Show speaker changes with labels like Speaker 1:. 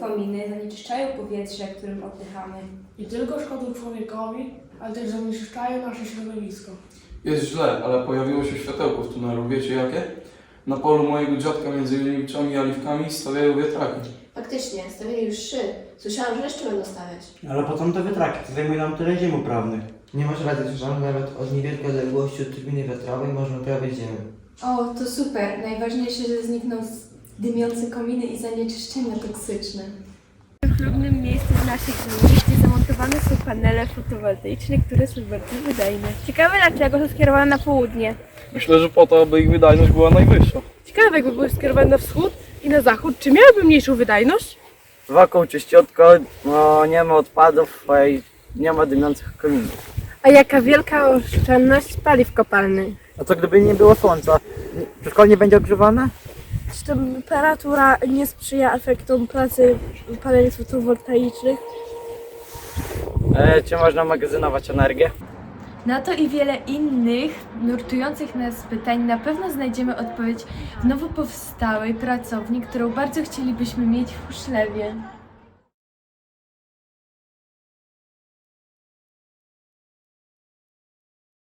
Speaker 1: kominy zanieczyszczają powietrze, którym oddychamy.
Speaker 2: Nie tylko szkodzą człowiekowi, ale też zanieczyszczają nasze środowisko.
Speaker 3: Jest źle, ale pojawiło się światełko w tunelu. Wiecie jakie? Na polu mojego dziadka między Juliewicami i Aliwkami stawiają wiatraki.
Speaker 4: Faktycznie, stawili już trzy. Słyszałam, że jeszcze będą stawiać.
Speaker 5: Ale po co te wiatraki? To zajmuje nam tyle ziem uprawnych.
Speaker 6: Nie masz rady, słyszałem, nawet od niewielkiej odległości od turbiny wiatrowej można uprawiać ziemię.
Speaker 1: O, to super. Najważniejsze, że znikną z- dymiące kominy i zanieczyszczenia toksyczne. W chlubnym miejscu w naszej gminie zamontowane są panele fotowoltaiczne, które są bardzo wydajne. Ciekawe dlaczego są skierowane na południe.
Speaker 3: Myślę, że po to, aby ich wydajność była najwyższa.
Speaker 2: Ciekawe, jakby były skierowane na wschód i na zachód, czy miałyby mniejszą wydajność?
Speaker 7: Wokół czyściutko, no nie ma odpadów i nie ma dymiących kominów.
Speaker 2: A jaka wielka oszczędność paliw kopalnych?
Speaker 7: A co gdyby nie było słońca? Wszystko nie będzie ogrzewane?
Speaker 2: Czy temperatura nie sprzyja efektom pracy paneli fotowoltaicznych?
Speaker 7: E, czy można magazynować energię?
Speaker 1: Na to i wiele innych nurtujących nas pytań na pewno znajdziemy odpowiedź w nowo powstałej pracowni, którą bardzo chcielibyśmy mieć w Huszlewie.